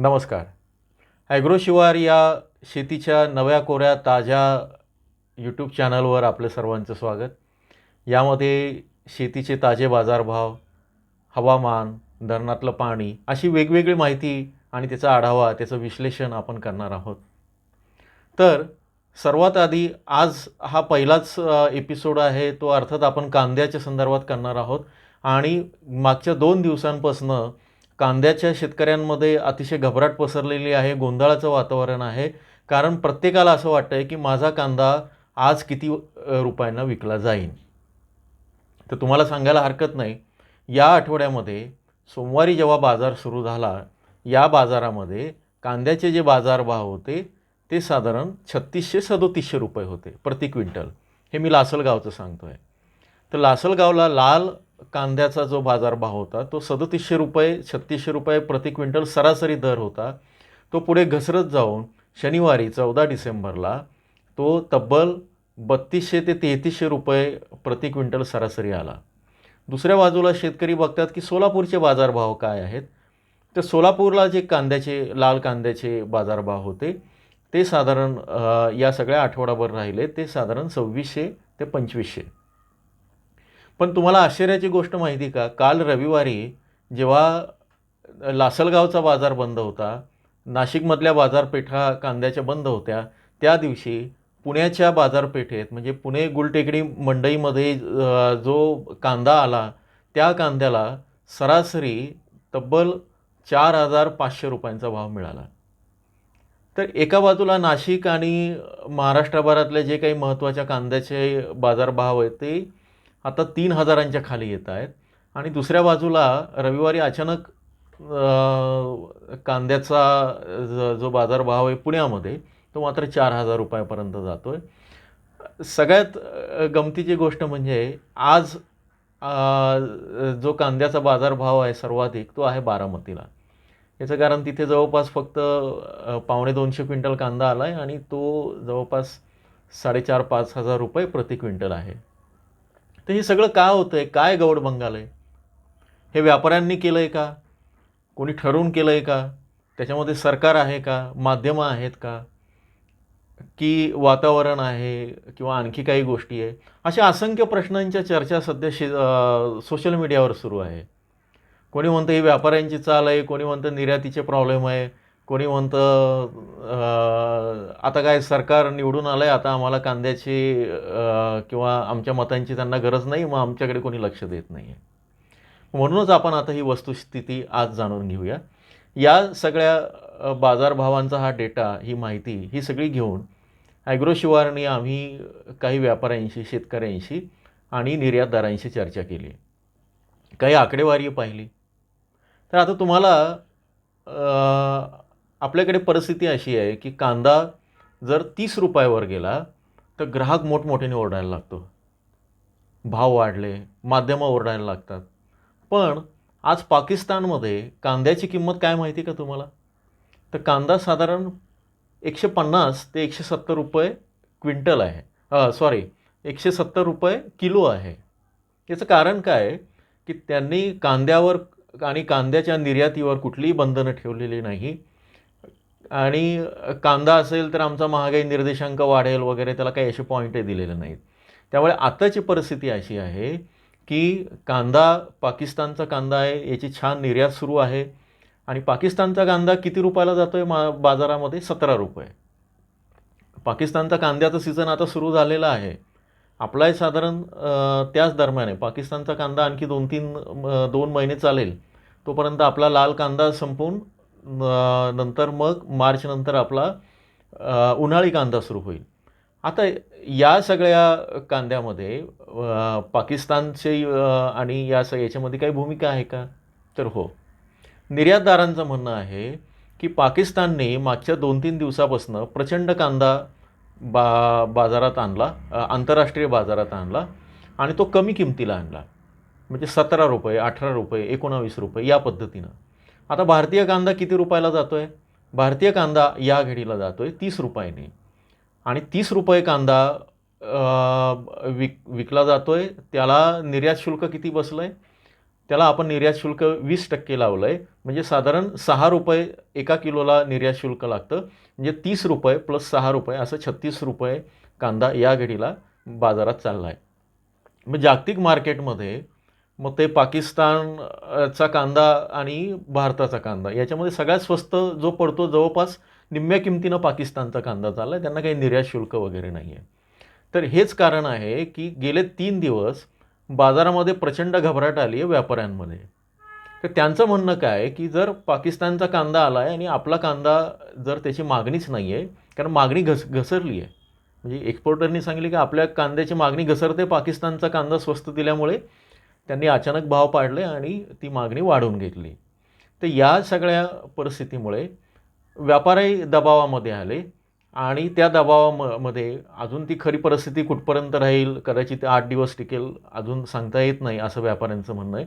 नमस्कार. ॲग्रो शिवार या शेतीच्या नव्या कोऱ्या ताज्या यूट्यूब चॅनलवर आपलं सर्वांचं स्वागत. यामध्ये शेतीचे ताजे बाजारभाव हवामान धरणातलं पाणी अशी वेगवेगळी माहिती आणि त्याचा आढावा त्याचं विश्लेषण आपण करणार आहोत. तर सर्वात आधी आज हा पहिलाच एपिसोड आहे तो अर्थात आपण कांद्याच्या संदर्भात करणार आहोत. आणि मागच्या दोन दिवसांपासनं कांद्याच्या शेतकऱ्यांमध्ये अतिशय घबराट पसरलेली आहे गोंधळाचं वातावरण आहे. कारण प्रत्येकाला असं वाटतं आहे की माझा कांदा आज किती रुपयांना विकला जाईल तर तुम्हाला सांगायला हरकत नाही. या आठवड्यामध्ये सोमवारी जेव्हा बाजार सुरू झाला या बाजारामध्ये कांद्याचे जे बाजारभाव होते ते साधारण छत्तीसशे सदोतीसशे रुपये होते प्रति क्विंटल. हे मी लासलगावचं सांगतो आहे तर लासलगावला लाल कांद्याचा जो बाजारभाव होता तो सदतीसशे रुपये छत्तीसशे रुपये प्रति क्विंटल सरासरी दर होता. तो पुढे घसरत जाऊन शनिवारी चौदा डिसेंबरला तो तब्बल बत्तीसशे ते तेहतीसशे रुपये प्रति क्विंटल सरासरी आला. दुसऱ्या बाजूला शेतकरी बघतात की सोलापूरचे बाजारभाव काय आहेत? तर सोलापूरला जे कांद्याचे लाल कांद्याचे बाजारभाव होते ते साधारण या सगळ्या आठवडाभर राहिले ते साधारण सव्वीसशे ते पंचवीसशे. पण तुम्हाला आश्चर्याची गोष्ट माहिती का? काल रविवारी जेव्हा लासलगावचा बाजार बंद होता नाशिकमधल्या बाजारपेठा कांद्याच्या बंद होत्या त्या दिवशी पुण्याच्या बाजारपेठेत म्हणजे पुणे गुलटेकडी मंडईमध्ये जो कांदा आला त्या कांद्याला सरासरी तब्बल चार हजार पाचशे रुपयांचा भाव मिळाला. तर एका बाजूला नाशिक आणि महाराष्ट्रभरातले जे काही महत्त्वाच्या कांद्याचे बाजारभाव आहेत ते आता तीन हजारांच्या खाली येत आहेत. आणि दुसऱ्या बाजूला रविवारी अचानक कांद्याचा जो बाजारभाव आहे पुण्यामध्ये तो मात्र चार हजार रुपयापर्यंत जातो आहे सगळ्यात गमतीची गोष्ट म्हणजे आज जो कांद्याचा बाजारभाव आहे सर्वाधिक तो आहे बारामतीला. याचं कारण तिथे जवळपास फक्त पावणे दोनशे क्विंटल कांदा आला आहे आणि तो जवळपास साडेचार पाच हजार रुपये प्रति क्विंटल आहे. तर हे सगळं का होतं आहे काय गवड बंगाल आहे? हे व्यापाऱ्यांनी केलं आहे का? कोणी ठरवून केलं आहे का? त्याच्यामध्ये सरकार आहे का? माध्यमं आहेत का? की वातावरण आहे किंवा आणखी काही गोष्टी आहे? अशा असंख्य प्रश्नांच्या चर्चा सध्या शे सोशल मीडियावर सुरू आहे. कोणी म्हणतं ही व्यापाऱ्यांची चाल आहे कोणी म्हणतं निर्यातीचे प्रॉब्लेम आहे कोणी म्हणतं आता काय सरकार निवडून आलं आहे आता आम्हाला कांद्याची किंवा आमच्या मतांची त्यांना गरज नाही मग आमच्याकडे कोणी लक्ष देत नाही आहे म्हणूनच आपण आता ही वस्तुस्थिती आज जाणून घेऊया. या सगळ्या बाजारभावांचा हा डेटा ही माहिती ही सगळी घेऊन ॲग्रो शिवारने आम्ही काही व्यापाऱ्यांशी शेतकऱ्यांशी आणि निर्यातदारांशी चर्चा केली. काही आकडेवारी पाहिली. तर आता तुम्हाला आपल्याकडे परिस्थिती अशी आहे की कांदा जर तीस रुपयावर गेला तर ग्राहक मोठमोठ्याने ओरडायला लागतो. भाव वाढले माध्यमं ओरडायला लागतात. पण आज पाकिस्तानमध्ये कांद्याची किंमत काय माहिती का तुम्हाला? तर कांदा साधारण एकशे पन्नास ते एकशे सत्तर रुपये क्विंटल आहे. सॉरी एकशे सत्तर रुपये किलो आहे. याचं कारण काय? आहे की त्यांनी कांद्यावर आणि कांद्याच्या निर्यातीवर कुठलीही बंधनं ठेवलेली नाही. आणि कांदा असेल तर आमचा महागाई निर्देशांक वाढेल वगैरे त्याला काही असे पॉईंटही दिलेले नाहीत. त्यामुळे आताची परिस्थिती अशी आहे की कांदा पाकिस्तानचा कांदा आहे याची छान निर्यात सुरू आहे. आणि पाकिस्तानचा कांदा किती रुपयाला जातो आहे मा बाजारामध्ये? सतरा रुपये. पाकिस्तानचा कांद्याचं सीझन आता सुरू झालेलं आहे. आपलाही साधारण त्याच दरम्यान आहे. पाकिस्तानचा कांदा आणखी दोन तीन दोन महिने चालेल. तोपर्यंत आपला लाल कांदा संपून नंतर मग मार्चनंतर आपला उन्हाळी कांदा सुरू होईल. आता या सगळ्या कांद्यामध्ये पाकिस्तानची आणि या स याच्यामध्ये काही भूमिका आहे का? तर हो. निर्यातदारांचं म्हणणं आहे की पाकिस्तानने मागच्या दोन तीन दिवसापासून प्रचंड कांदा बा बाजारात आणला आंतरराष्ट्रीय बाजारात आणला आणि तो कमी किमतीला आणला. म्हणजे सतरा रुपये अठरा रुपये एकोणावीस रुपये या पद्धतीनं. आता भारतीय कांदा किती रुपयाला जातो आहे भारतीय कांदा या घडीला जातो आहे तीस रुपयाने. आणि तीस रुपये कांदा विक विकला जातो आहे त्याला निर्यात शुल्क किती बसलं आहे त्याला आपण निर्यात शुल्क वीस टक्के लावलं आहे म्हणजे साधारण सहा रुपये एका किलोला निर्यात शुल्क लागतं. म्हणजे तीस रुपये प्लस सहा रुपये असं छत्तीस रुपये कांदा या घडीला बाजारात चालला आहे मग जागतिक मार्केटमध्ये मग ते पाकिस्तानचा कांदा आणि भारताचा कांदा याच्यामध्ये सगळ्यात स्वस्त जो पडतो जवळपास निम्म्या किमतीनं पाकिस्तानचा कांदा चालला आहे त्यांना काही निर्यात शुल्क वगैरे नाही आहे तर हेच कारण आहे की गेले तीन दिवस बाजारामध्ये प्रचंड घबराट आली आहे व्यापाऱ्यांमध्ये. तर त्यांचं म्हणणं काय आहे की जर पाकिस्तानचा कांदा आला आहे आणि आपला कांदा जर त्याची मागणीच नाही आहे कारण मागणी घस घसरली आहे म्हणजे एक्सपोर्टरनी सांगितले की आपल्या कांद्याची मागणी घसरते पाकिस्तानचा कांदा स्वस्त दिल्यामुळे त्यांनी अचानक भाव पाडले आणि ती मागणी वाढवून घेतली. तर या सगळ्या परिस्थितीमुळे व्यापारी दबावामध्ये आले आणि त्या दबावामध्ये अजून ती खरी परिस्थिती कुठपर्यंत राहील कदाचित आठ दिवस टिकेल अजून सांगता येत नाही असं व्यापाऱ्यांचं म्हणणं आहे.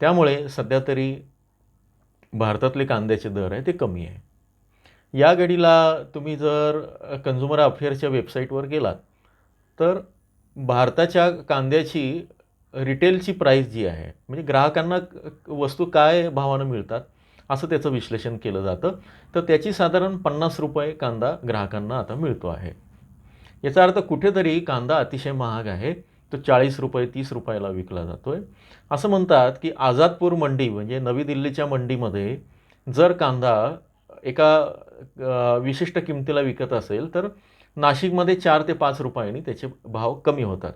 त्यामुळे सध्या तरी भारतातले कांद्याचे दर आहे ते कमी आहे. या घडीला तुम्ही जर कन्झ्युमर अफेअरच्या वेबसाईटवर गेलात तर भारताच्या कांद्याची रिटेलची प्राईस जी आहे म्हणजे ग्राहकांना वस्तू काय भावानं मिळतात असं त्याचं विश्लेषण केलं जातं. तर त्याची साधारण पन्नास रुपये कांदा ग्राहकांना आता मिळतो आहे. याचा अर्थ कुठेतरी कांदा अतिशय महाग आहे तो चाळीस रुपये तीस रुपयाला विकला जातो आहे असं म्हणतात की आझादपूर मंडी म्हणजे नवी दिल्लीच्या मंडीमध्ये जर कांदा एका विशिष्ट किमतीला विकत असेल तर नाशिकमध्ये चार ते पाच रुपयांनी त्याचे भाव कमी होतात.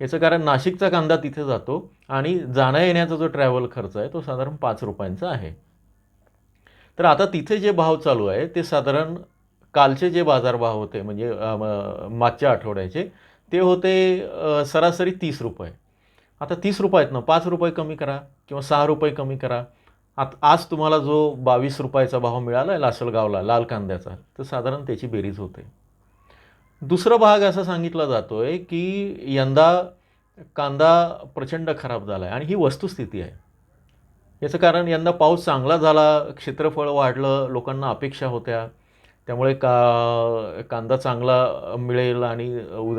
याचं कारण नाशिकचा कांदा तिथे जातो आणि जाण्या येण्याचा जो ट्रॅव्हल खर्च आहे तो साधारण पाच रुपयांचा आहे. तर आता तिथे जे भाव चालू आहे ते साधारण कालचे जे बाजारभाव होते म्हणजे मागच्या आठवड्याचे ते होते सरासरी तीस रुपये. आता तीस रुपयातनं पाच रुपये कमी करा किंवा सहा रुपये कमी करा. आत आज तुम्हाला जो बावीस रुपयाचा भाव मिळाला आहे लासलगावला लाल कांद्याचा तर साधारण त्याची बेरीज होते. दुसरा भाग असा सांगितला जातो आहे की यंदा कांदा प्रचंड खराब झाला आहे आणि ही वस्तुस्थिती आहे. याचं कारण यंदा पाऊस चांगला झाला क्षेत्रफळ वाढलं लोकांना अपेक्षा होत्या. त्यामुळे का कांदा चांगला मिळेल आणि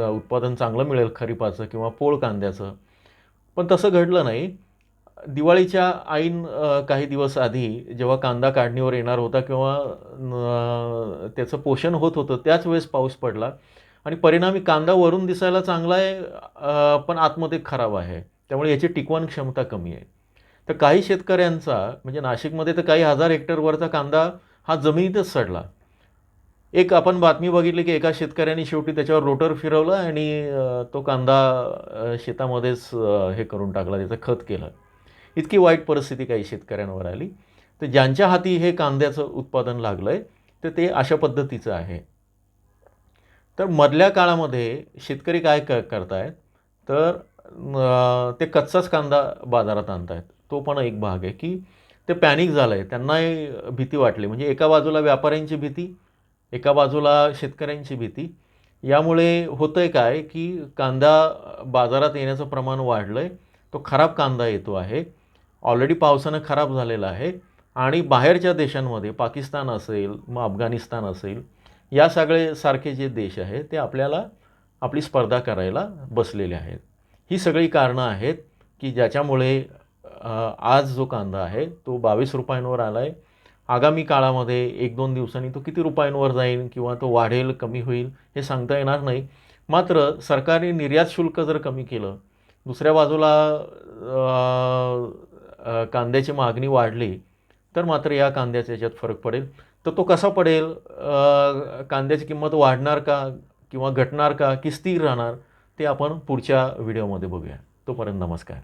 उत्पादन चांगलं मिळेल खरीपाचं किंवा पोळ कांद्याचं. पण तसं घडलं नाही. दिवाळीच्या ऐन काही दिवस आधी जेव्हा कांदा काढणीवर येणार होता किंवा त्याचं पोषण होत होतं त्याच वेळेस पाऊस पडला. आणि परिणामी कांदा वरून दिसायला चांगला आहे पण आतमध्ये खराब आहे. त्यामुळे याची टिकवण क्षमता कमी आहे. तर काही शेतकऱ्यांचा म्हणजे नाशिकमध्ये तर काही हजार हेक्टरवरचा कांदा हा जमिनीतच सडला. एक आपण बातमी बघितली की एका शेतकऱ्यांनी शेवटी त्याच्यावर रोटर फिरवलं आणि तो कांदा शेतामध्येच हे करून टाकला त्याचं खत केलं. इतकी वाईट परिस्थिती काही शेतकऱ्यांवर आली. तर ज्यांच्या हाती हे कांद्याचं उत्पादन लागलं आहे तर ते अशा पद्धतीचं आहे. तर मधल्या काळामध्ये शेतकरी काय क करतायत? तर ते कच्चाच कांदा बाजारात आणत आहेत तो पण एक भाग आहे की ते पॅनिक झालं आहे त्यांनाही भीती वाटली. म्हणजे एका बाजूला व्यापाऱ्यांची भीती एका बाजूला शेतकऱ्यांची भीती. यामुळे होतं आहे काय की कांदा बाजारात येण्याचं प्रमाण वाढलं आहे तो खराब कांदा येतो आहे. ऑलरेडी पावसानं खराब झालेला आहे. आणि बाहेरच्या देशांमध्ये पाकिस्तान असेल मग अफगाणिस्तान असेल या सगळे सारखे जे देश आहेत ते आपल्याला आपली स्पर्धा करायला बसलेले आहेत. ही सगळी कारणं आहेत की ज्याच्यामुळे आज जो कांदा आहे तो बावीस रुपयांवर आला आहे आगामी काळामध्ये एक दोन दिवसांनी तो किती रुपयांवर जाईल किंवा तो वाढेल कमी होईल हे सांगता येणार नाही. मात्र सरकारने निर्यात शुल्क जर कमी केलं दुसऱ्या बाजूला कांद्याची मागणी वाढली तर मात्र या कांद्याच्या याच्यात फरक पडेल. तर तो कसा पडेल? कांद्याची किंमत वाढणार का किंवा घटणार का की स्थिर राहणार ते आपण पुढच्या व्हिडिओमध्ये बघूया. तोपर्यंत नमस्कार.